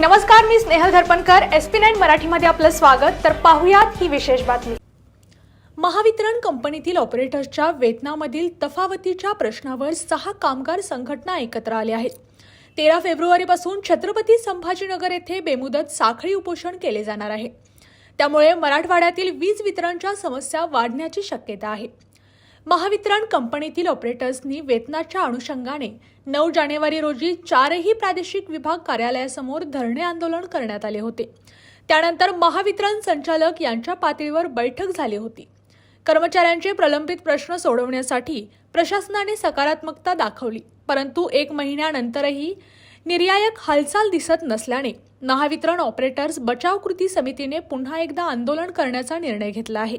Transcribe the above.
नमस्कार मी Snehal Dharpankar. S P nine मराठीमध्ये आपलं स्वागत. तर पाहुयात ही विशेष बातमी. महावितरण कंपनीतील ऑपरेटर्सच्या वेतनामधील तफावतीच्या प्रश्नावर सहा कामगार संघटना एकत्र आल्या आहेत. तेरा फेब्रुवारीपासून छत्रपती संभाजीनगर येथे बेमुदत साखळी उपोषण केले जाणार आहे. त्यामुळे मराठवाड्यातील वीज वितरणच्या समस्या वाढण्याची शक्यता आहे. महावितरण कंपनीतील ऑपरेटर्सनी वेतनाच्या अनुषंगाने नऊ जानेवारी रोजी चारही प्रादेशिक विभाग कार्यालयासमोर धरणे आंदोलन करण्यात आले होते. त्यानंतर महावितरण संचालक यांच्या पातळीवर बैठक झाली होती. कर्मचाऱ्यांचे प्रलंबित प्रश्न सोडवण्यासाठी प्रशासनाने सकारात्मकता दाखवली परंतु एक महिन्यानंतरही निर्यायक हालचाल दिसत नसल्याने महावितरण ऑपरेटर्स बचाव कृती समितीने पुन्हा एकदा आंदोलन करण्याचा निर्णय घेतला आहे.